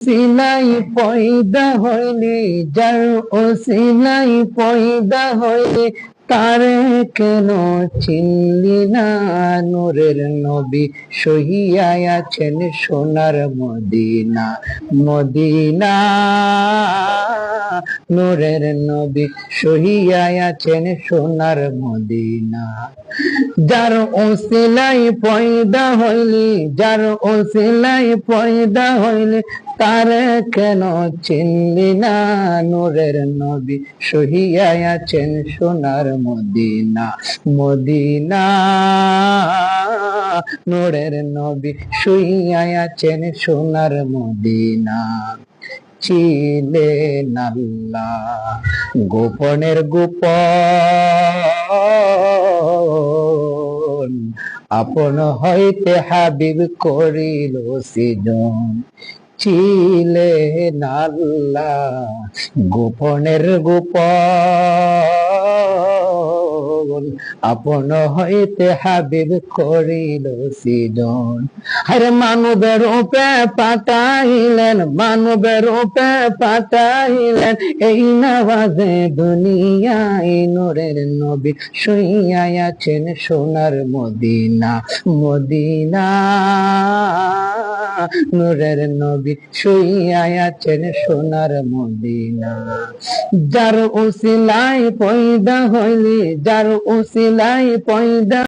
সিলাই পয়দা হইলে, যার ও সিলাই পয়দা হইলে, তারে কেন চিনলি না? নূরের নবী সহিয়া আছেন সোনার মদিনা মদিনা। নূরের নবী সহিয়ায় আছেন সোনার মদিনা। যার ওসিলাই পয়দা হইলি, যার ওসিলাই পয়দা হইলি, তার কেন চিনলি না? নূরের নবী সহিয়ায় আছেন সোনার মদিনা। মদিনা, নূরের নবী সহিয়ায় আছেন সোনার মদিনা। চিলে নাল্লা গোপনের গোপন। আপন হইতে হাবিব করিল সিজন। চিলে নাল্লা গোপনের গোপন। আপন হইতে হাবিব করিল সিজন। আরে মানবের রূপে পাঠাইলেন, মানবের রূপে পাঠাইলেন। এই নওয়াজে দুনিয়ায় নূরের নবী শুইয়া আছেন সোনার মদিনা মদিনা। নূরের নবী শুইয়াই আছেন সোনার মদিনা। যার উসিলাই পয়দা হইলি যার উসিলাই পয়দা